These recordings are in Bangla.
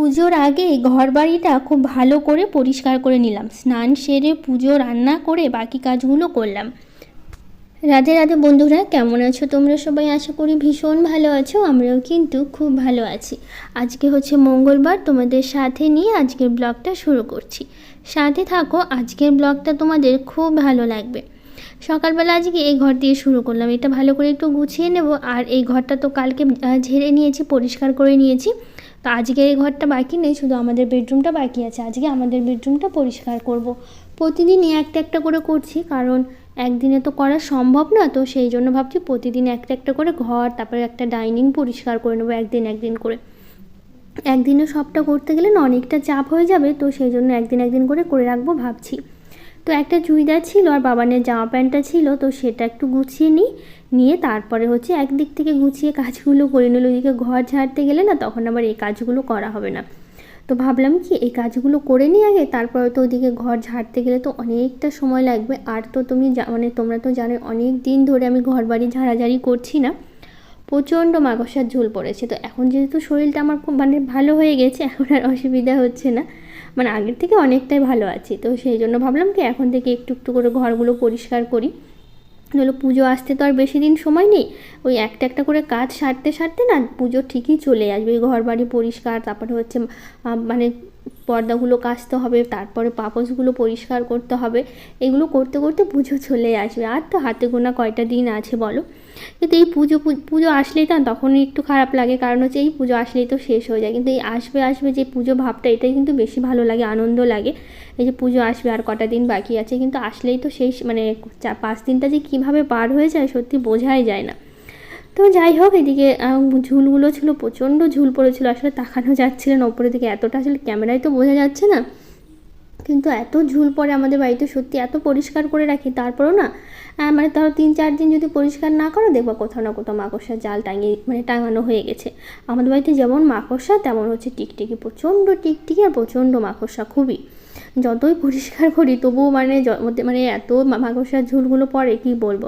পুজোর আগে ঘর বাড়িটা খুব ভালো করে পরিষ্কার করে নিলাম। স্নান সেরে পুজো, রান্না করে বাকি কাজগুলো করলাম। রাধে রাধে বন্ধুরা, কেমন আছো তোমরা সবাই? আশা করি ভীষণ ভালো আছো, আমরাও কিন্তু খুব ভালো আছি। আজকে হচ্ছে মঙ্গলবার, তোমাদের সাথে নিয়ে আজকের ব্লগটা শুরু করছি। সাথে থাকো, আজকের ব্লগটা তোমাদের খুব ভালো লাগবে। সকালবেলা আজকে এই ঘর দিয়ে শুরু করলাম। এটা ভালো করে একটু গুছিয়ে নেব। আর এই ঘরটা তো কালকে ঝেড়ে নিয়েছি, পরিষ্কার করে নিয়েছি। তো আজকে এই ঘরটা বাকি নেই, শুধু আমাদের বেডরুমটা বাকি আছে। আজকে আমাদের বেডরুমটা পরিষ্কার করব। প্রতিদিনই একটা একটা করে করছি, কারণ একদিনে তো করা সম্ভব না, তো সেই জন্য ভাবছি প্রতিদিন একটা একটা করে ঘর, তারপরে একটা ডাইনিং পরিষ্কার করে নেব একদিন একদিন করে। একদিনে সবটা করতে গেলে না অনেকটা চাপ হয়ে যাবে, তো সেই জন্য একদিন একদিন করে করে রাখব ভাবছি। তো একটা চুড়িদার ছিল আর বাবানের জামা প্যান্টটা ছিল, তো সেটা একটু গুছিয়ে নিই। নিয়ে তারপরে হচ্ছে একদিক থেকে গুছিয়ে কাজগুলো করে নিল। ওইদিকে ঘর ঝাড়তে গেলে না তখন আবার এই কাজগুলো করা হবে না। তো ভাবলাম কি, এই কাজগুলো করে নিই আগে, তারপরে তো ওদিকে ঘর ঝাড়তে গেলে তো অনেকটা সময় লাগবে। আর তো তুমি মানে তোমরা তো জানো অনেক দিন ধরে আমি ঘর বাড়ি ঝাড়াঝাড়ি করছি না। প্রচণ্ড মাকড়সার ঝোল পড়েছে। তো এখন যেহেতু শরীরটা আমার মানে ভালো হয়ে গেছে, এখন আর অসুবিধা হচ্ছে না। মানে আগের থেকে অনেকটাই ভালো আছি। তো সেই জন্য ভাবলাম কি এখন থেকে একটু একটু করে ঘরগুলো পরিষ্কার করি। হলো পুজো আসতে তো আর বেশি দিন সময় নেই। ওই একটা একটা করে কাজ সারতে সারতে না পুজো ঠিকই চলে আসবে। ঘর বাড়ি পরিষ্কার, তারপরে হচ্ছে মানে পর্দাগুলো কাচতে হবে, তারপরে পাপোশগুলো পরিষ্কার করতে হবে। এগুলো করতে করতে পুজো চলে আসবে। আর তো হাতে গোনা কয়টা দিন আছে বলো? কিন্তু এই পুজো পুজো আসলেই তো তখনই একটু খারাপ লাগে। কারণ হচ্ছে এই পুজো আসলেই তো শেষ হয়ে যায়। কিন্তু এই আসবে আসবে যে পুজো ভাবটা, এটাই কিন্তু বেশি ভালো লাগে, আনন্দ লাগে। এই যে পুজো আসবে আর কটা দিন বাকি আছে, কিন্তু আসলেই তো শেষ মানে পাঁচ দিনটা যে কীভাবে পার হয়ে যায় সত্যি বোঝাই যায় না। তো যাই হোক, এদিকে ঝুলগুলো ছিল, প্রচণ্ড ঝুল পড়েছিল। আসলে তাকানো যাচ্ছিল না ওপরের দিকে। এতটা আসলে ক্যামেরায় তো বোঝা যাচ্ছে না। কিন্তু এত ঝুল পড়ে আমাদের বাড়িতে সত্যি এত পরিষ্কার করে রাখি, তারপরও না মানে ধরো তিন চার দিন যদি পরিষ্কার না করো, দেখব কোথাও না কোথাও মাকড়সার জাল টাঙিয়ে মানে টাঙানো হয়ে গেছে। আমাদের বাড়িতে যেমন মাকড়সা, তেমন হচ্ছে টিকটিকি, প্রচণ্ড টিকটিকি আর প্রচণ্ড মাকড়সা খুবই। যতই পরিষ্কার করি, তবুও মানে মানে এত মাকড়সার ঝুলগুলো পরে কি বলব?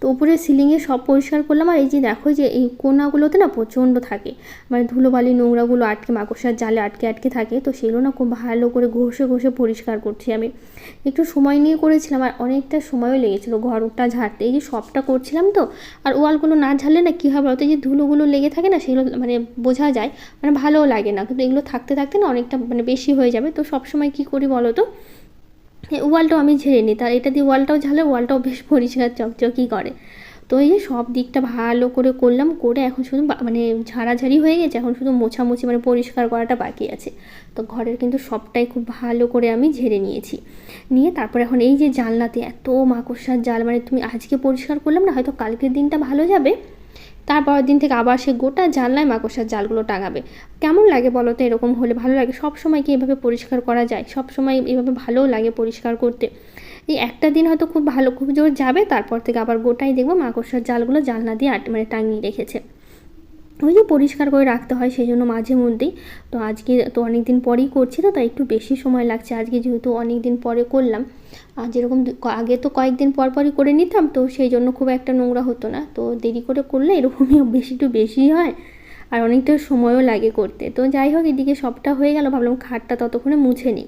তো উপরে সিলিংয়ে সব পরিষ্কার করলাম। আর এই যে দেখো যে এই কোনাগুলোতে না প্রচণ্ড থাকে। মানে ধুলোবালি নোংরাগুলো আটকে, মাকড়সার জালে আটকে আটকে থাকে। তো সেগুলো না খুব ভালো করে ঘষে ঘষে পরিষ্কার করছি আমি। একটু সময় নিয়ে করেছিলাম আর অনেকটা সময়ও লেগেছিলো ঘরটা ঝাড়তে। এই যে সবটা করছিলাম তো, আর ওয়ালগুলো না ঝাড়লে না কী হবে এই যে ধুলোগুলো লেগে থাকে না সেগুলো মানে বোঝা যায় মানে ভালোও লাগে না। কিন্তু এগুলো থাকতে থাকতে না অনেকটা মানে বেশি হয়ে যাবে। তো সবসময় কী করি বলো তো ওয়ালটাও আমি ঝেড়ে নিই। তার এটা দিয়ে ওয়ালটাও ঝালে, ওয়ালটাও বেশ পরিষ্কার চকচকই করে। তো এই যে সব দিকটা ভালো করে করলাম, করে এখন শুধু মানে ঝাড়াঝাড়ি হয়ে গেছে, এখন শুধু মোছামুছি মানে পরিষ্কার করাটা বাকি আছে। তো ঘরের কিন্তু সবটাই খুব ভালো করে আমি ঝেড়ে নিয়েছি। নিয়ে তারপর এখন এই যে জানলাতে এত মাকড়সার জাল মানে তুমি আজকে পরিষ্কার করলাম না, হয়তো কালকের দিনটা ভালো যাবে। তারপরের দিন থেকে আবার সে গোটা জানলায় মাকড়সার জালগুলো টাঙাবে। কেমন লাগে বলো তো? এরকম হলে ভালো লাগে। সব সময় কি এভাবে পরিষ্কার করা যায়? সব সময় এভাবে ভালোও লাগে পরিষ্কার করতে। এই একটা দিন হয়তো খুব ভালো, খুব জোর যাবে, তারপর থেকে আবার গোটাই দেখব মাকড়সার জালগুলো জানলা দিয়ে আট মানে টাঙিয়ে রেখেছে। ওই যে পরিষ্কার করে রাখতে হয়, সেই জন্য মাঝে মধ্যেই। তো আজকে তো অনেক দিন পরেই করছি তো, তাই একটু বেশি সময় লাগছে। আজকে যেহেতু অনেক দিন পরে করলাম। আর যেরকম আগে তো কয়েকদিন পর পরই করে নিতাম, তো সেই জন্য খুব একটা নোংরা হতো না। তো দেরি করে করলে এরকমই বেশি একটু বেশি হয়। আর অনেকটা সময়ও লাগে করতে। তো যাই হোক, এদিকে সবটা হয়ে গেল, ভাবলাম খাটটা ততক্ষণে মুছে নিই।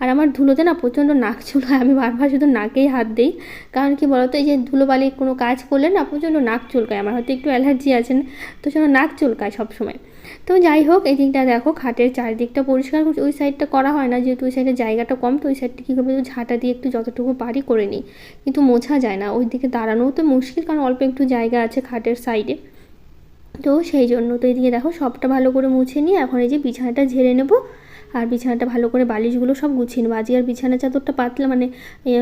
আর আমার ধুলোতে না প্রচণ্ড নাক চুল হয় আমি বারবার শুধু নাকেই হাত দিই। কারণ কি বলতো এই যে ধুলোবালি কোনো কাজ করলে না প্রচণ্ড নাক চুলকায় আমার হয়তো একটু অ্যালার্জি আছে না, তো সেটা নাক চুলকায় সবসময়। তো যাই হোক এই দিকটা দেখো খাটের চারিদিকটা পরিষ্কার করছি ওই সাইডটা করা হয় না যেহেতু ওই সাইডে জায়গাটা কম তো ওই সাইডটা কী করবে ঝাঁটা দিয়ে একটু যতটুকু পারি করে নিই। কিন্তু মোছা যায় না ওই দিকে দাঁড়ানোও তো মুশকিল কারণ অল্প একটু জায়গা আছে খাটের সাইডে তো সেই জন্য তো এদিকে দেখো সবটা ভালো করে মুছে নিয়ে এখন এই যে বিছানাটা ঝেড়ে নেব আর বিছানাটা ভালো করে বালিশগুলো সব গুছিয়ে নেব। আজকে আর বিছানা চাদরটা পাতলা মানে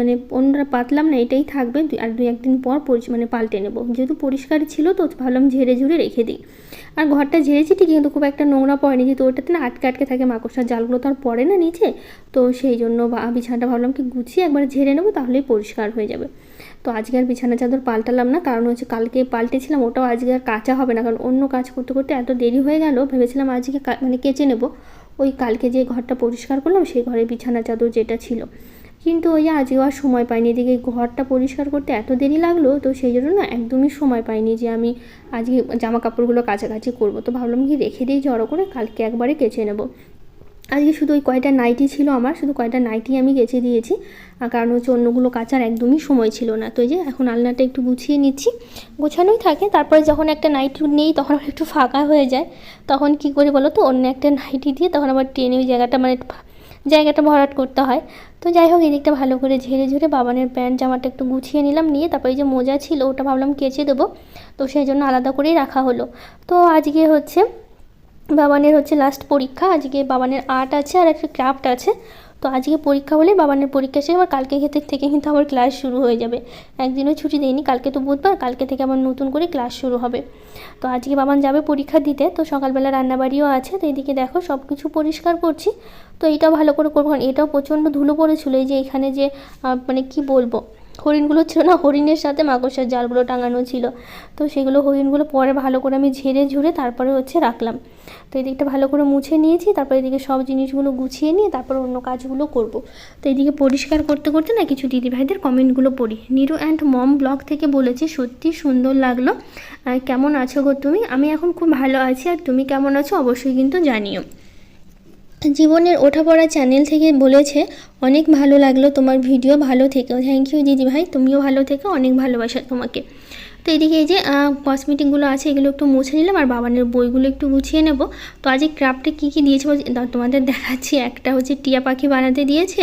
মানে অন্যরা পাতলাম না, এটাই থাকবে। আর দু, একদিন পর মানে পাল্টে নেব। যেহেতু পরিষ্কার ছিল তো, ভাবলাম ঝেড়ে ঝুড়ে রেখে দিই। আর ঘরটা ঝেড়েছি ঠিকই, কিন্তু খুব একটা নোংরা পড়েনি। যেহেতু ওটাতে না আটকে আটকে থাকে মাকড়সার জালগুলো তো আর পড়ে না নিচে, তো সেই জন্য বিছানাটা ভাবলাম কি গুছিয়ে একবার ঝেড়ে নেব, তাহলেই পরিষ্কার হয়ে যাবে। তো আজকে আর বিছানা চাদর পাল্টালাম না, কারণ হচ্ছে কালকে পাল্টেছিলাম, ওটাও আজকে আর কাচা হবে না, কারণ অন্য কাজ করতে করতে এত দেরি হয়ে গেল, ভেবেছিলাম আজকে মানে কেচে নেব। ওই কালকে যে ঘরটা পরিষ্কার করলাম, সেই ঘরে বিছানা চাদর যেটা ছিল। কিন্তু ওই আজকেও আর সময় পাইনি। এদিকে ঘরটা পরিষ্কার করতে এত দেরি লাগল, তো সেই জন্য না একদমই সময় পাইনি যে আমি আজকে জামা কাপড়গুলো কাছাকাছি করব। তো ভাবলাম কি রেখে দিই জড়ো করে, কালকে একবারে কেচে নেব। আজকে শুধু ওই কয়টা নাইটি ছিল আমার, শুধু কয়টা নাইটি আমি গেছে দিয়েছি। কারণ হচ্ছে অন্যগুলো কাচার একদমই সময় ছিল না। তো এই যে এখন আলনাটা একটু গুছিয়ে নিচ্ছি। গোছানোই থাকে, তারপরে যখন একটা নাইটি নেই তখন একটু ফাঁকা হয়ে যায়। তখন কি করি বলো তো, অন্য একটা নাইটি দিয়ে তখন আবার টেনে ওই জায়গাটা মানে জায়গাটা ভরাট করতে হয়। তো যাই হোক, এদিকটা ভালো করে ঝেড়ে ঝুড়ে বাবানের প্যান্ট জামাটা একটু গুছিয়ে নিলাম, নিয়ে তারপরে যে মোজা ছিল ওটা ভাবলাম কেচে দেবো। তো সেই জন্য আলাদা করেই রাখা হলো। তো আজকে হচ্ছে বাবানের হচ্ছে লাস্ট পরীক্ষা, আজকে বাবানের আর্ট আছে আর একটা ক্রাফট আছে। তো আজকে পরীক্ষা হলে বাবানের পরীক্ষা শেষ আবার কালকে ক্ষেত্রে থেকে কিন্তু আবার ক্লাস শুরু হয়ে যাবে। একদিনও ছুটি দেয়নি কালকে তো বুধবার, কালকে থেকে আবার নতুন করে ক্লাস শুরু হবে। তো আজকে বাবান যাবে পরীক্ষা দিতে, তো সকালবেলা রান্নাবাড়িও আছে, তো এদিকে দেখো সব কিছু পরিষ্কার করছি। তো এটাও ভালো করে করব, কারণ এটাও প্রচণ্ড ধুলো পড়েছিল, এই যে এখানে যে মানে কি বলব? হরিণগুলো ছিল না, হরিণের সাথে মাকড়সার জালগুলো টাঙানো ছিল। তো সেগুলো হরিণগুলো পরে ভালো করে আমি ঝেড়ে ঝুড়ে তারপরে হচ্ছে রাখলাম। তো এদিকটা ভালো করে মুছে নিয়েছি, তারপর এদিকে সব জিনিসগুলো গুছিয়ে নিয়ে তারপর অন্য কাজগুলো করব। তো এদিকে পরিষ্কার করতে করতে না কিছু দিদিভাইদের কমেন্টগুলো পড়ি। নিরু অ্যান্ড মম ব্লগ থেকে বলেছে, সত্যি সুন্দর লাগল। কেমন আছো গো তুমি? আমি এখন খুব ভালো আছি, আর তুমি কেমন আছো অবশ্যই কিন্তু জানিও। জীবনের ওঠাপড়া চ্যানেল থেকে বলেছে, অনেক ভালো লাগল তোমার ভিডিও ভালো থেকে। থ্যাংক ইউ দিদি ভাই তুমিও ভালো থেকো। অনেক ভালোবাসা তোমাকে। তো এদিকে এই যে কসমেটিকগুলো আছে, এগুলো একটু মুছে নিলাম আর বাবানের বইগুলো একটু গুছিয়ে নেব। তো আজ এই ক্রাফটে কী কী দিয়েছে তোমাদের দেখাচ্ছি। একটা হচ্ছে টিয়া পাখি বানাতে দিয়েছে,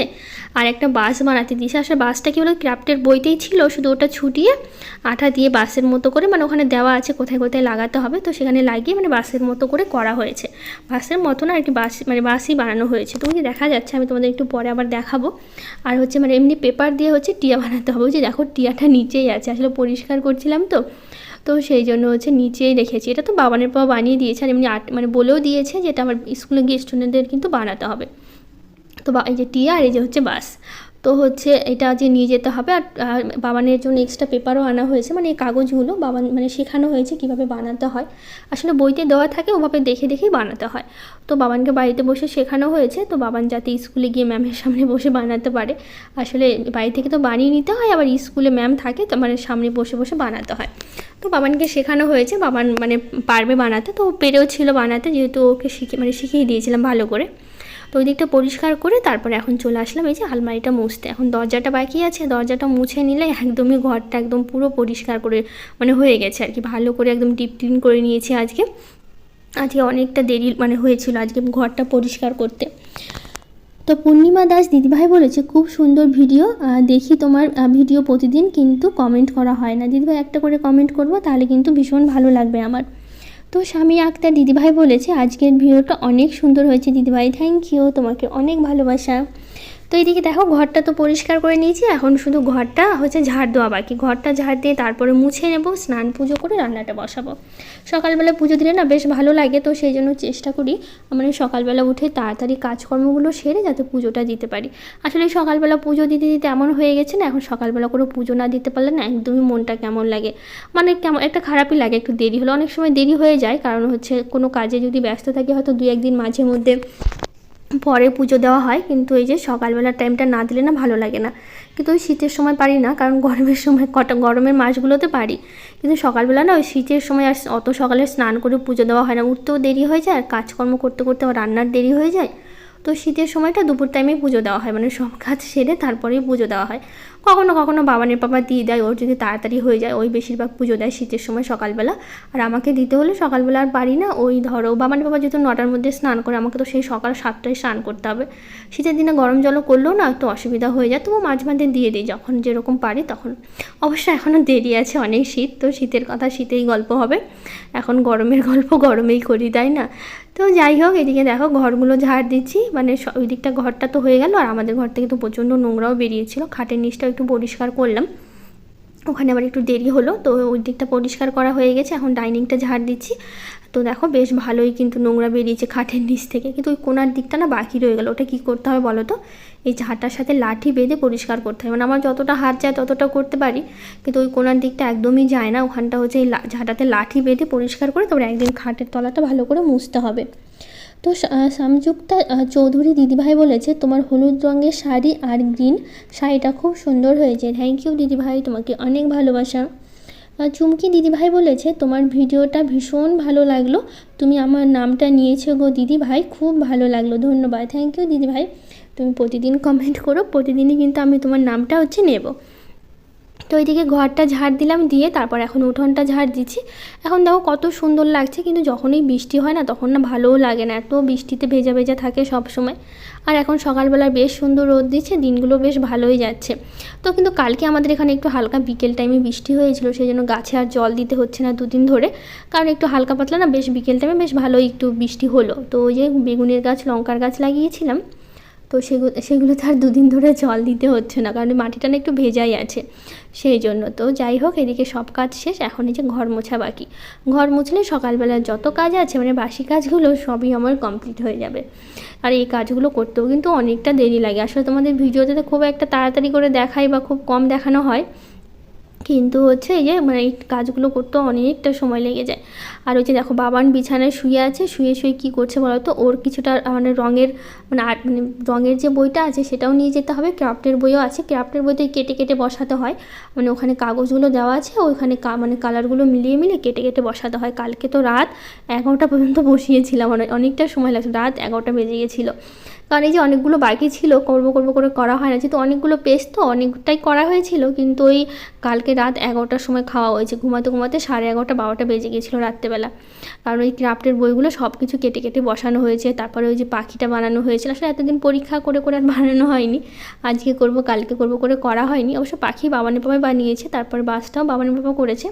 আর একটা বাস বানাতে দিয়েছে। আসলে বাসটা কি বলো ক্রাফটের বইতেই ছিল, শুধু ওটা ছুটিয়ে আঠা দিয়ে বাসের মতো করে মানে ওখানে দেওয়া আছে কোথায় কোথায় লাগাতে হবে, তো সেখানে লাগিয়ে মানে বাসের মতো করে করা হয়েছে। বাসের মতো না, আর কি বাস মানে বাসই বানানো হয়েছে। তো ওই যে দেখা যাচ্ছে, আমি তোমাদের একটু পরে আবার দেখাবো। আর হচ্ছে মানে এমনি পেপার দিয়ে হচ্ছে টিয়া বানাতে হবে। যে দেখো, টিয়াটা নিচেই আছে, আসলে পরিষ্কার করছিলাম তো তো? তো সেই জন্য হচ্ছে নিচেই রেখেছি। এটা তো বাবানের পাওয়া বানিয়ে দিয়েছে আর এমনি আর্ট মানে বলেও দিয়েছে যে এটা আমার স্কুলে গিয়ে স্টুডেন্টদের কিন্তু বানাতে হবে। তো বা- এই যে টিয়া আর এই যে হচ্ছে বাস। তো হচ্ছে এটা যে নিয়ে যেতে হবে আর বাবানের জন্য এক্সট্রা পেপারও আনা হয়েছে মানে এই কাগজগুলো বাবান মানে শেখানো হয়েছে কীভাবে বানাতে হয়। আসলে বইতে দেওয়া থাকে, ওভাবে দেখে দেখেই বানাতে হয়। তো বাবানকে বাড়িতে বসে শেখানো হয়েছে, তো বাবান যাতে স্কুলে গিয়ে ম্যামের সামনে বসে বানাতে পারে। আসলে বাড়ি থেকে তো বানিয়ে নিতে হয়, আবার স্কুলে ম্যাম থাকে, তো মানে সামনে বসে বসে বানাতে হয়। তো বাবানকে শেখানো হয়েছে, বাবান মানে পারবে বানাতে, তো পেরেও ছিল বানাতে, যেহেতু ওকে শিখে মানে শিখিয়ে দিয়েছিলাম ভালো করে। ওই দিকটা পরিষ্কার করে তারপরে এখন চলে আসলাম। এই যে আলমারিটা মুছতে। এখন দরজাটা বাকি আছে, দরজাটা মুছে নিলে একদমই ঘরটা একদম পুরো পরিষ্কার করে মানে হয়ে গেছে আর কি। ভালো করে একদম টিপ ক্লিন করে নিয়েছি আজকে। আজকে অনেকটা দেরি মানে হয়েছিল আজকে ঘরটা পরিষ্কার করতে। তো পূর্ণিমা দাস দিদিভাই বলেছে, খুব সুন্দর ভিডিও দেখি তোমার ভিডিও প্রতিদিন, কিন্তু কমেন্ট করা হয় না। দিদিভাই, একটা করে কমেন্ট করব, তাহলে কিন্তু ভীষণ ভালো লাগবে আমার। তো স্বামী আক্তার দিদিভাই বলেছে, আজকের ভিডিওটা অনেক সুন্দর হয়েছে। দিদিভাই থ্যাংক ইউ তোমাকে অনেক ভালোবাসা। তো এইদিকে দেখো, ঘরটা তো পরিষ্কার করে নিয়েছি, এখন শুধু ঘরটা হচ্ছে ঝাড় দেওয়া বাকি। ঘরটা ঝাড় দিয়ে তারপরে মুছে নেব, স্নান পুজো করে রান্নাটা বসাবো। সকালবেলা পুজো দিলে না বেশ ভালো লাগে, তো সেই জন্য চেষ্টা করি মানে সকালবেলা উঠে তাড়াতাড়ি কাজকর্মগুলো সেরে যাতে পুজোটা দিতে পারি। আসলে সকালবেলা পুজো দিতে দিতে এমন হয়ে গেছে না, এখন সকালবেলা কোনো পুজো না দিতে পারলে না একদমই মনটা কেমন লাগে। মানে কেমন, একটা খারাপই লাগে একটু দেরি হলে। অনেক সময় দেরি হয়ে যায়, কারণ হচ্ছে কোনো কাজে যদি ব্যস্ত থাকি হয়তো দু একদিন মাঝে মধ্যে পরে পুজো দেওয়া হয়, কিন্তু এই যে সকালবেলার টাইমটা না দিলে না ভালো লাগে না। কিন্তু ওই শীতের সময় পারি না, কারণ গরমের সময় কটা, গরমের মাসগুলোতে পারি। কিন্তু সকালবেলা না ওই শীতের সময় আর অত সকালে স্নান করে পুজো দেওয়া হয় না। উঠতেও দেরি হয়ে যায়, আর কাজকর্ম করতে করতে রান্নার দেরি হয়ে যায়। তো শীতের সময়টা দুপুর টাইমেই পুজো দেওয়া হয়। মানে সব কাজ সেরে তারপরেই পুজো দেওয়া হয়। কখনো কখনো বাবানের পাপা দিয়ে দেয়, ওর যদি তাড়াতাড়ি হয়ে যায়, ওই বেশিরভাগ পুজো দেয় শীতের সময় সকালবেলা। আর আমাকে দিতে হলে সকালবেলা আর পারি না। ওই ধরো, বাবানের পাপা যেহেতু নটার মধ্যে স্নান করে, আমাকে তো সেই সকাল সাতটায় স্নান করতে হবে। শীতের দিনে গরম জলও করলেও না একটু অসুবিধা হয়ে যায়। তবু মাঝে মাঝে দিয়ে দিই, যখন যেরকম পারি তখন। অবশ্য এখনও দেরি আছে, অনেক শীত। তো শীতের কথা শীতেই গল্প হবে। এখন গরমের গল্প গরমেই করি, তাই না? তো যাই হোক, এদিকে দেখো ঘরগুলো ঝাড় দিচ্ছি। মানে ওই দিকটা ঘরটা তো হয়ে গেল, আর আমাদের ঘর থেকে তো প্রচণ্ড নোংরাও বেরিয়েছিল। খাটের নিচটাও একটু পরিষ্কার করলাম। ওখানে আবার একটু দেরি হলো, তো ওই দিকটা পরিষ্কার করা হয়ে গেছে। এখন ডাইনিংটা ঝাড় দিচ্ছি। তো দেখো, বেশ ভালোই কিন্তু নোংরা বেরিয়েছে খাটের নিচ থেকে। কিন্তু ওই কোনার দিকটা না বাকি রয়ে গেল। ওটা কী করতে হবে বলো তো? এই ঝাঁটার সাথে লাঠি বেঁধে পরিষ্কার করতে হবে। মানে আমার যতটা হাত যায় ততটা করতে পারি, কিন্তু ওই কোনার দিকটা একদমই যায় না। ওখানটা হচ্ছে এই ঝাঁটাতে লাঠি বেঁধে পরিষ্কার করে তারপরে একদিন খাটের তলাটা ভালো করে মুছতে হবে। তো সামযুক্তা চৌধুরী দিদিভাই বলেছে, তোমার হলুদ রঙের শাড়ি আর গ্রিন শাড়িটা খুব সুন্দর হয়েছে। থ্যাংক ইউ দিদিভাই, তোমাকে অনেক ভালোবাসা। চুমকি দিদিভাই বলেছে, তোমার ভিডিওটা ভীষণ ভালো লাগল। তুমি আমার নামটা নিয়েছো গো দিদিভাই, খুব ভালো লাগল। ধন্যবাদ। থ্যাংক ইউ দিদিভাই। তুমি প্রতিদিন কমেন্ট করো, প্রতিদিনই কিন্তু আমি তোমার নামটা হচ্ছে নেব। তো ওইদিকে ঘরটা ঝাড় দিলাম, দিয়ে তারপর এখন উঠোনটা ঝাড় দিচ্ছি। এখন দেখো কত সুন্দর লাগছে, কিন্তু যখনই বৃষ্টি হয় না, তখন না ভালোও লাগে না। এত বৃষ্টিতে ভেজা ভেজা থাকে সব সময়। আর এখন সকালবেলা বেশ সুন্দর রোদ দিচ্ছে, দিনগুলো বেশ ভালোই যাচ্ছে। তো কিন্তু কালকে আমাদের এখানে একটু হালকা বিকেল টাইমে বৃষ্টি হয়েছিল সেই জন্য গাছে আর জল দিতে হচ্ছে না দুদিন ধরে। কারণ একটু হালকা পাতলা না, বেশ বিকেল টাইমে বেশ ভালোই একটু বৃষ্টি হলো। তো ওই যে বেগুনের গাছ, লঙ্কার গাছ লাগিয়েছিলাম। তো সেগুলো সেগুলো তো আর দুদিন ধরে জল দিতে হচ্ছে না, কারণ মাটিটা না একটু ভেজাই আছে সেই জন্য। তো যাই হোক, এদিকে সব কাজ শেষ, এখন এই যে ঘর মোছা বাকি। ঘর মুছলে সকালবেলা যত কাজ আছে মানে বাসি কাজগুলো সবই আমার কমপ্লিট হয়ে যাবে। আর এই কাজগুলো করতেও কিন্তু অনেকটা দেরি লাগে। আসলে তোমাদের ভিডিওতে তো খুব একটা তাড়াতাড়ি করে দেখাই বা খুব কম দেখানো হয়। কিন্তু হচ্ছে এই যে মানে এই কাজগুলো করতেও অনেকটা সময় লেগে যায়। আর ওই যে দেখো বাবান বিছানায় শুয়ে আছে, শুয়ে শুয়ে কী করছে বলো তো ওর কিছুটা মানে রঙের মানে আর্ট মানে রঙের যে বইটা আছে সেটাও নিয়ে যেতে হবে। ক্রাফটের বইও আছে। ক্রাফটের বইতে কেটে কেটে বসাতে হয়। মানে ওখানে কাগজগুলো দেওয়া আছে। ওইখানে মানে কালারগুলো মিলিয়ে মিলিয়ে কেটে কেটে বসাতে হয়। কালকে তো রাত এগারোটা পর্যন্ত বসিয়েছিলাম। অনেক অনেকটা সময় লাগছে। রাত এগারোটা বেজে গেছিল। কারণ এই যে অনেকগুলো বাকি ছিল, করব করব করে করা হয় না। যেহেতু অনেকগুলো পেজ তো অনেকটাই করা হয়েছিল, কিন্তু ওই কালকে রাত এগারোটার সময় খাওয়া হয়েছে। ঘুমাতে ঘুমাতে সাড়ে এগারোটা বারোটা বেজে গেছিল রাত্রেবেলা। কারণ ওই ক্রাফ্টের বইগুলো সব কিছু কেটে কেটে বসানো হয়েছে, তারপরে ওই যে পাখিটা বানানো হয়েছিল। আসলে এতদিন পরীক্ষা করে করে আর বানানো হয়নি, আজকে করব, কালকে করব করে করা হয়নি। অবশ্য পাখি বাবানের বাবাই বানিয়েছে, তারপর বাসটাও বাবানের বাবা করেছে।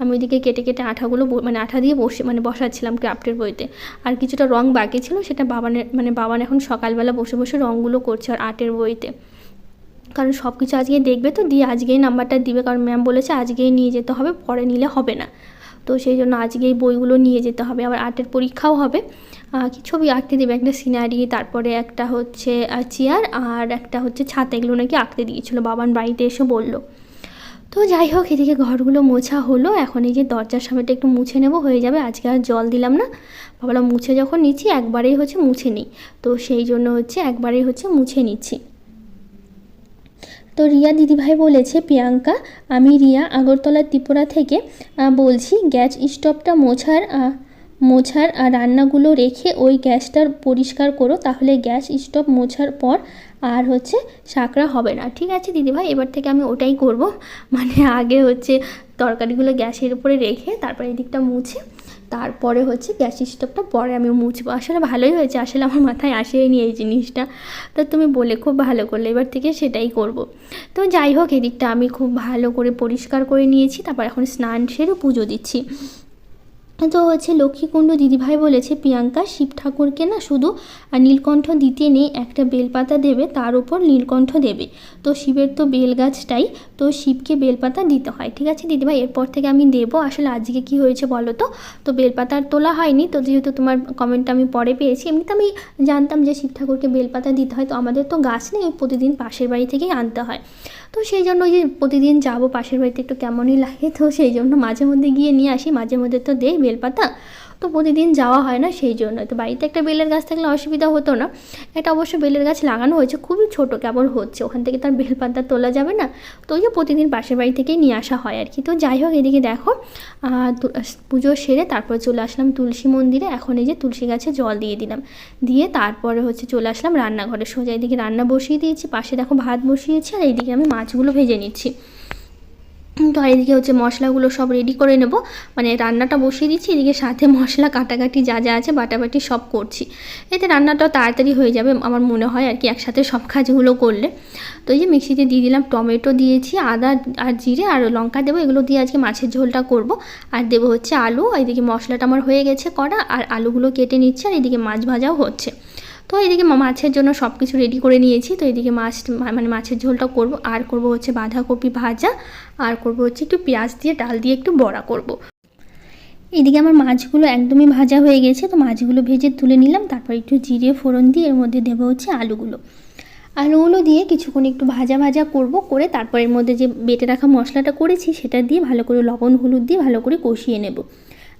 আমি ওইদিকে কেটে কেটে আঠাগুলো মানে আঠা দিয়ে বসে মানে বসাচ্ছিলাম ক্রাফটের বইতে। আর কিছুটা রং বাকি ছিল, সেটা বাবানের মানে বাবান এখন সকালবেলা বসে বসে রঙগুলো করছে আর আর্টের বইতে। কারণ সব কিছু আজকে দেখবে তো, দিয়ে আজকেই নাম্বারটা দিবে, কারণ ম্যাম বলেছে আজকেই নিয়ে যেতে হবে, পরে নিলে হবে না। তো সেই জন্য আজকেই বইগুলো নিয়ে যেতে হবে। আবার আর্টের পরীক্ষাও হবে। কি ছবি আঁকতে দেবে, একটা সিনারি, তারপরে একটা হচ্ছে চেয়ার, আর একটা হচ্ছে ছাতা, এগুলো নাকি আঁকতে দিয়েছিলো। বাবান বাড়িতে এসে বলল। তো যাই হোক, এদিকে ঘরগুলো মোছা হলো। এখন এই যে দরজার সামনেটা একটু মুছে নেব, হয়ে যাবে। আজকে আর জল দিলাম না। ভাবলাম মুছে যখন নিচ্ছি, একবারেই হচ্ছে মুছে নিই। তো সেই জন্য হচ্ছে একবারেই হচ্ছে মুছে নিচ্ছি। তো রিয়া দিদিভাই বলেছে, প্রিয়াঙ্কা, আমি রিয়া আগরতলা ত্রিপুরা থেকে বলছি, গ্যাস স্টোভটা মোছার মোছার আর রান্নাগুলো রেখে ওই গ্যাসটা পরিষ্কার করো। তাহলে গ্যাস স্টোভ মোছার পর আর হচ্ছে সাঁকড়া হবে না। ঠিক আছে দিদিভাই? এবার থেকে আমি ওটাই করব। মানে আগে হচ্ছে তরকারিগুলো গ্যাসের উপরে রেখে তারপরে এদিকটা মুছে, তারপরে হচ্ছে গ্যাস স্টোভটা পরে আমি মুছবো। আসলে ভালোই হয়েছে, আসলে আমার মাথায় আসেনি এই জিনিসটা। তো তুমি বলে খুব ভালো করলে, এবার থেকে সেটাই করব। তো যাই হোক, এদিকটা আমি খুব ভালো করে পরিষ্কার করে নিয়েছি, তারপর এখন স্নান সেরে পুজো দিচ্ছি। তো হচ্ছে লক্ষ্মীকুণ্ড দিদিভাই বলেছে, প্রিয়াঙ্কা, শিব ঠাকুরকে না শুধু নীলকণ্ঠ দিতে নেই, একটা বেলপাতা দেবে, তার উপর নীলকণ্ঠ দেবে। তো শিবের তো বেল গাছটাই তো শিবকে বেলপাতা দিতে হয়। ঠিক আছে দিদিভাই, এরপর থেকে আমি দেবো। আসলে আজকে কি হয়েছে বলো তো? তো বেলপাতা আর তোলা হয়নি, তো যেহেতু তোমার কমেন্টটা আমি পরে পেয়েছি, এমনিতে আমি জানতাম যে শিব ঠাকুরকে বেলপাতা দিতে হয়, তো আমাদের তো গাছ নেই, প্রতিদিন পাশের বাড়ি থেকেই আনতে হয়। তো সেই জন্য ওই যে প্রতিদিন যাব পাশের বাড়িতে একটু কেমনই লাগে, তো সেই জন্য মাঝে মধ্যে গিয়ে নিয়ে আসি। মাঝে মধ্যে তো দেয় বেলপাতা। তো প্রতিদিন যাওয়া হয় না সেই জন্য। তো বাড়িতে একটা বেলের গাছ থাকলে অসুবিধা হতো না। এটা অবশ্য বেলের গাছ লাগানো হয়েছে, খুবই ছোট কেবল হচ্ছে। ওখান থেকে তার বেলপাতা তোলা যাবে না। তো ওই যে প্রতিদিন পাশের বাড়ি থেকেই নিয়ে আসা হয় আর কি। তো যাই হোক, এদিকে দেখো পুজো সেরে তারপরে চলে আসলাম তুলসী মন্দিরে। এখন এই যে তুলসী গাছে জল দিয়ে দিলাম। দিয়ে তারপরে হচ্ছে চলে আসলাম রান্নাঘরে। সোজা এদিকে রান্না বসিয়ে দিয়েছি, পাশে দেখো ভাত বসিয়েছি আর এইদিকে আমি মাছগুলো ভেজে নিচ্ছি। তো আর এদিকে হচ্ছে মশলাগুলো সব রেডি করে নেব। মানে রান্নাটা বসিয়ে দিচ্ছি, এদিকে সাথে মশলা, কাটাকাটি যা যা আছে বাটাবাটি সব করছি। এতে রান্নাটা তাড়াতাড়ি হয়ে যাবে আমার মনে হয় আর কি, একসাথে সব কাজগুলো করলে। তো এই যে মিক্সিতে দিয়ে দিলাম, টমেটো দিয়েছি, আদা আর জিরে আর লঙ্কা দেবো, এগুলো দিয়ে আজকে মাছের ঝোলটা করব। আর দেবো হচ্ছে আলু এদিকে মশলাটা আমার হয়ে গেছে করা আর আলুগুলো কেটে নিচ্ছে, আর এদিকে মাছ ভাজাও হচ্ছে। তো এদিকে মাছের জন্য সব কিছু রেডি করে নিয়েছি। তো এদিকে মাছ মানে মাছের ঝোলটা করব। আর করব হচ্ছে বাঁধাকপি ভাজা। আর করব হচ্ছে একটু পেঁয়াজ দিয়ে, ডাল দিয়ে একটু বড়া করব। এদিকে আমার মাছগুলো একদমই ভাজা হয়ে গেছে। তো মাছগুলো ভেজে তুলে নিলাম। তারপর একটু জিরে, ফোড়ন দিয়ে এর মধ্যে দেবো হচ্ছে আলুগুলো। আলুগুলো দিয়ে কিছুক্ষণ একটু ভাজা ভাজা করব। করে তারপর এর মধ্যে যে বেটে রাখা মশলাটা করেছি, সেটা দিয়ে ভালো করে লবণ, হলুদ দিয়ে ভালো করে কষিয়ে নেব।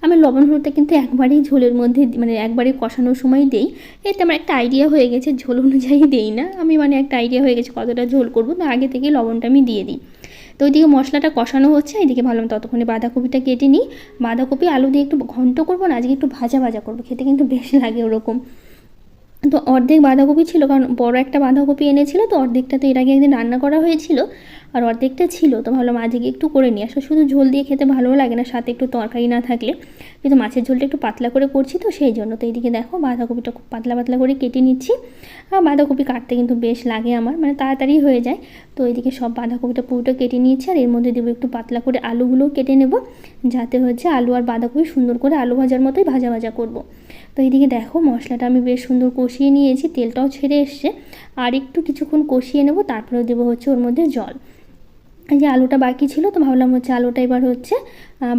আমি লবণ হলুদটা কিন্তু একবারেই ঝোলের মধ্যে মানে একবারে কষানোর সময় দেই। এতে আমার একটা আইডিয়া হয়ে গেছে, ঝোল অনুযায়ী দেই না। আমি মানে একটা আইডিয়া হয়ে গেছে কতটা ঝোল করব তো আগে থেকে লবণটা আমি দিয়ে দিই। তো ওইদিকে মশলাটা কষানো হচ্ছে এইদিকে ভাবলাম ততক্ষণে বাঁধাকপিটা কেটে নিই। বাঁধাকপি আলু দিয়ে একটু ঘন্ট করব না, আজকে একটু ভাজা ভাজা করব, খেতে কিন্তু বেশ লাগে ওরকম। তো অর্ধেক বাঁধাকপি ছিল, কারণ বড় একটা বাঁধাকপি এনেছিল, তো অর্ধেকটা তো এর আগে একদিন রান্না করা হয়েছিল, আর অর্ধেকটা ছিল, তো ভাবলাম আজকে একটু করে নিয়ে আসলে শুধু ঝোল দিয়ে খেতে ভালো লাগে না, সাথে একটু তরকারি না থাকলে। কিন্তু মাছের ঝোলটা একটু পাতলা করে করছি তো, সেই জন্য। তো এইদিকে দেখো বাঁধাকপিটা খুব পাতলা পাতলা করে কেটে নিচ্ছি। আর বাঁধাকপি কাটতে কিন্তু বেশ লাগে আমার মানে তাড়াতাড়ি হয়ে যায়। তো এইদিকে সব বাঁধাকপিটা পুরোটা কেটে নিয়েছি, আর এর মধ্যে দেবো একটু পাতলা করে আলুগুলোও কেটে নেব, যাতে হচ্ছে আলু আর বাঁধাকপি সুন্দর করে আলু ভাজার মতোই ভাজা ভাজা করব। তো এইদিকে দেখো মশলাটা আমি বেশ সুন্দর কষিয়ে নিয়েছি, তেলটাও ছেড়ে এসছে। আর একটু কিছুক্ষণ কষিয়ে নেব তারপরে দেবো হচ্ছে ওর মধ্যে জল। যে আলুটা বাকি ছিল, তো ভাবলাম হচ্ছে আলুটা এবার হচ্ছে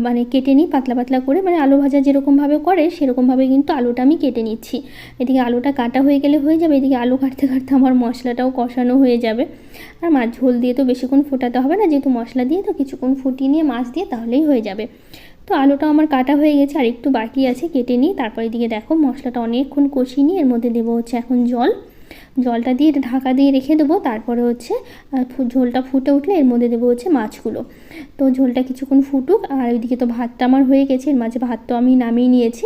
মানে কেটে নিই পাতলা পাতলা করে। মানে আলু ভাজা যেরকমভাবে করে, সেরকমভাবে কিন্তু আলুটা আমি কেটে নিচ্ছি। এদিকে আলুটা কাটা হয়ে গেলে হয়ে যাবে, এদিকে আলু কাটতে কাটতে আমার মশলাটাও কষানো হয়ে যাবে। আর মাছ ঝোল দিয়ে তো বেশিক্ষণ ফোটাতে হবে না, যেহেতু মশলা দিয়ে তো কিছুক্ষণ ফুটিয়ে নিয়ে মাছ দিয়ে তাহলেই হয়ে যাবে। তো আলুটা আমার কাটা হয়ে গেছে, আর একটু বাকি আছে কেটে নিই। তারপর এদিকে দেখো মশলাটা অনেকক্ষণ কষিয়ে নিই, এর মধ্যে দেবো হচ্ছে এখন জল। জলটা দিয়ে ঢাকা দিয়ে রেখে দেবো, তারপরে হচ্ছে ঝোলটা ফুটে উঠলে এর মধ্যে দেবো হচ্ছে মাছগুলো। তো ঝোলটা কিছুক্ষণ ফুটুক, আর ওইদিকে তো ভাতটা আমার হয়ে গেছে, এর মাঝে ভাত তো আমি নামিয়ে নিয়েছি।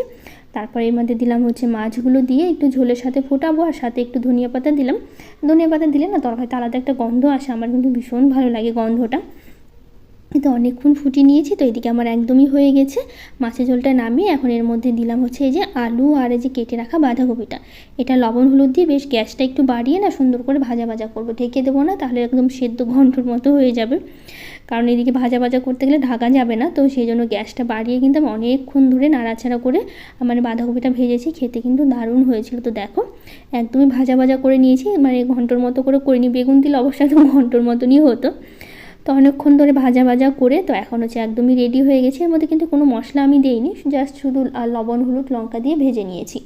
তারপরে এর মধ্যে দিলাম হচ্ছে মাছগুলো দিয়ে একটু ঝোলের সাথে ফোটাবো, আর সাথে একটু ধনিয়া পাতা দিলাম। ধনিয়া পাতা দিলে না তরকারিতে আলাদা একটা গন্ধ আসে, আমার কিন্তু ভীষণ ভালো লাগে গন্ধটা। তো অনেকক্ষণ ফুটিয়ে নিয়েছি, তো এদিকে আমার একদমই হয়ে গেছে। মাছের ঝোলটা নামিয়ে এখন এর মধ্যে দিলাম হচ্ছে এই যে আলু আর এই যে কেটে রাখা বাঁধাকপিটা। এটা লবণ হলুদ দিয়ে বেশ গ্যাসটা একটু বাড়িয়ে না সুন্দর করে ভাজা ভাজা করব। ঢেকে দেবো না, তাহলে একদম সেদ্ধ ঘন্টর মতো হয়ে যাবে। কারণ এদিকে ভাজা ভাজা করতে গেলে ঢাকা যাবে না, তো সেই জন্য গ্যাসটা বাড়িয়ে কিন্তু আমি অনেকক্ষণ ধরে নাড়াচাড়া করে মানে বাঁধাকপিটা ভেজেছি, খেতে কিন্তু দারুণ হয়েছিল। তো দেখো, একদমই ভাজা ভাজা করে নিয়েছি মানে ঘন্টর মতো করে করিনি, বেগুন দিলে অবশ্যই একদম ঘন্টর মতনই হতো। তো অনেকক্ষণ ধরে ভাজা ভাজা করে তো এখন হচ্ছে একদমই রেডি হয়ে গেছে। এর মধ্যে কিন্তু কোনো মশলা আমি দেইনি জাস্ট শুধু লবণ, হলুদ, লঙ্কা দিয়ে ভেজে নিয়েছি।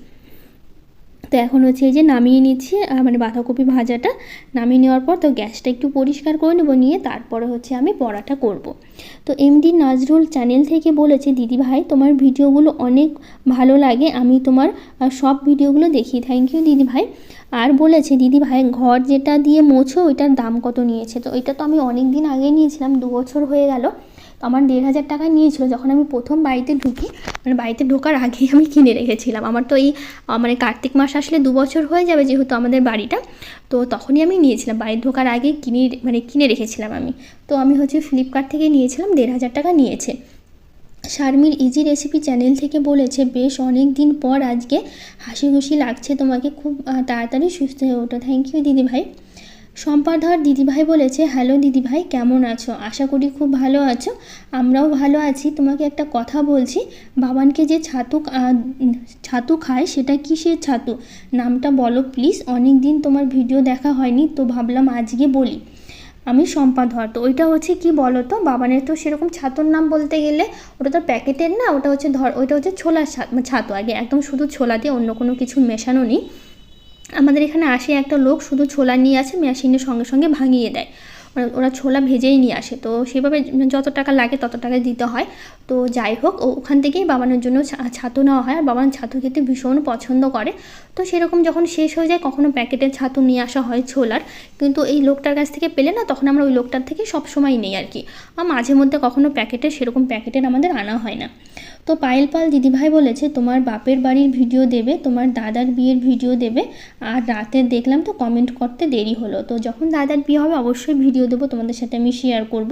তো এখন হচ্ছে এই যে নামিয়ে নিচ্ছি মানে বাঁধাকপি ভাজাটা। নামিয়ে নেওয়ার পর তো গ্যাসটা একটু পরিষ্কার করে নেব, নিয়ে তারপরে হচ্ছে আমি পরাটা করব। তো এমডি নাজরুল চ্যানেল থেকে বলেছে, দিদি ভাই, তোমার ভিডিওগুলো অনেক ভালো লাগে, আমি তোমার সব ভিডিওগুলো দেখি। থ্যাংক ইউ দিদি ভাই। আর বলেছে, দিদি ভাই, ঘর যেটা দিয়ে মোছো, ওইটার দাম কত নিয়েছে? তো এটা তো আমি অনেক দিন আগে নিয়েছিলাম, দু বছর হয়ে গেল। তো আমার দেড় হাজার টাকা নিয়েছিল। যখন আমি প্রথম বাড়িতে ঢুকি মানে বাড়িতে ঢোকার আগেই আমি কিনে রেখেছিলাম। আমার তো এই মানে কার্তিক মাস আসলে দু বছর হয়ে যাবে যেহেতু আমাদের বাড়িটা। তো তখনই আমি নিয়েছিলাম। বাড়ি ঢোকার আগে কিনে মানে কিনে রেখেছিলাম আমি। তো আমি হচ্ছে ফ্লিপকার্ট থেকে নিয়েছিলাম, দেড় হাজার টাকা নিয়েছে। শারমির ইজি রেসিপি চ্যানেল থেকে বলেছে, বেশ অনেক দিন পর আজকে হাসি খুশি লাগছে তোমাকে। খুব তাড়াতাড়ি সুস্থ হয়ে ওঠো। থ্যাংক ইউ দিদি ভাই সম্পাধর দিদিভাই বলেছে, হ্যালো দিদিভাই, কেমন আছো? আশা করি খুব ভালো আছো। আমরাও ভালো আছি। তোমাকে একটা কথা বলছি। বাবানকে যে ছাতু ছাতু খায়, সেটা কিসের ছাতু? নামটা বলো প্লিজ। অনেক দিন তোমার ভিডিও দেখা হয়নি, তো ভাবলাম আজকে বলি। আমি সম্পাধর তো ওইটা হচ্ছে কি বলো তো বাবানের তো সেরকম ছাতুর নাম বলতে গেলে ওটা তো প্যাকেটের না, ওটা হচ্ছে ধর, ওইটা হচ্ছে ছোলার ছা- ছাতু আগে একদম শুধু ছোলা দিয়ে অন্য কোনো কিছু মেশানো নেই। আমাদের এখানে আসে একটা লোক শুধু ছোলা নিয়ে আসে, মেশিনের সঙ্গে সঙ্গে ভাঙিয়ে দেয়। ওরা- ওরা ছোলা ভেজেই নিয়ে আসে। তো সেভাবে যত টাকা লাগে তত টাকা দিতে হয়। তো যাই হোক ওখান থেকেই বাবানের জন্য ছাতু নেওয়া হয়। আর বাবান ছাতু খেতে ভীষণ পছন্দ করে। তো সেরকম যখন শেষ হয়ে যায়, কখনো প্যাকেটের ছাতু নিয়ে আসা হয় ছোলার। কিন্তু এই লোকটার কাছ থেকে পেলে না, তখন আমরা ওই লোকটার থেকে সব সময় নেই আর কি। মাঝে মধ্যে কখনো প্যাকেটে, সেরকম প্যাকেটের আমাদের আনা হয় না। তো পায়েল পাল দিদিভাই বলেছে, তোমার বাপের বাড়ির ভিডিও দেবে, তোমার দাদার বিয়ের ভিডিও দেবে, আর রাতে দেখলাম তো কমেন্ট করতে দেরি হলো। তো যখন দাদার বিয়ে হবে, অবশ্যই ভিডিও দেবো, তোমাদের সাথে আমি শেয়ার করব।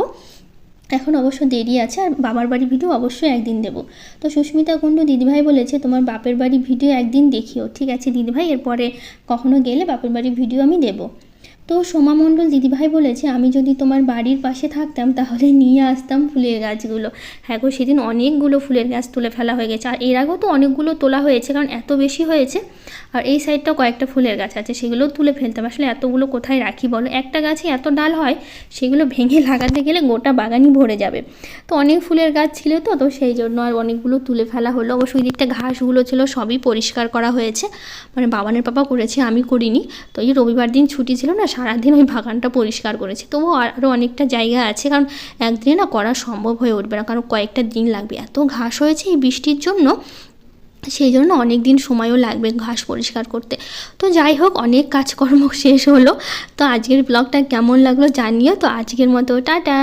এখন অবশ্য দেরি আছে, আর বাবার বাড়ি ভিডিও অবশ্যই একদিন দেবো। তো সুস্মিতা কুণ্ডু দিদিভাই বলেছে, তোমার বাপের বাড়ি ভিডিও একদিন দেখিও। ঠিক আছে দিদিভাই, এরপরে কখনো গেলে বাপের বাড়ির ভিডিও আমি দেবো। তো সোমা মণ্ডল দিদিভাই বলেছে, আমি যদি তোমার বাড়ির পাশে থাকতাম, তাহলে নিয়ে আসতাম ফুলের গাছগুলো। হ্যাঁ গো, সেদিন অনেকগুলো ফুলের গাছ তুলে ফেলা হয়ে গেছে। আর এর আগেও তো অনেকগুলো তোলা হয়েছে, কারণ এত বেশি হয়েছে। আর এই সাইডটাও কয়েকটা ফুলের গাছ আছে, সেগুলোও তুলে ফেলতাম। আসলে এতগুলো কোথায় রাখি বলো? একটা গাছে এত ডাল হয়, সেগুলো ভেঙে লাগাতে গেলে গোটা বাগানই ভরে যাবে। তো অনেক ফুলের গাছ ছিল তো তো সেই জন্য আর অনেকগুলো তুলে ফেলা হলো। অবশ্য ওই দিকটা ঘাসগুলো ছিল, সবই পরিষ্কার করা হয়েছে। মানে বাবানের পাপা করেছে, আমি করিনি। তো এই রবিবার দিন ছুটি ছিল না সারাদিন ওই বাগানটা পরিষ্কার করেছি। তবুও আরও অনেকটা জায়গা আছে, কারণ একদিনে না করা সম্ভব হয়ে উঠবে না, কারণ কয়েকটা দিন লাগবে। এত ঘাস হয়েছে এই বৃষ্টির জন্য, সেই জন্য অনেক দিন সময়ও লাগবে ঘাস পরিষ্কার করতে। তো যাই হোক, অনেক কাজকর্ম শেষ হলো। তো আজকের ব্লগটা কেমন লাগল জানিও। তো আজকের মতো, টাটা!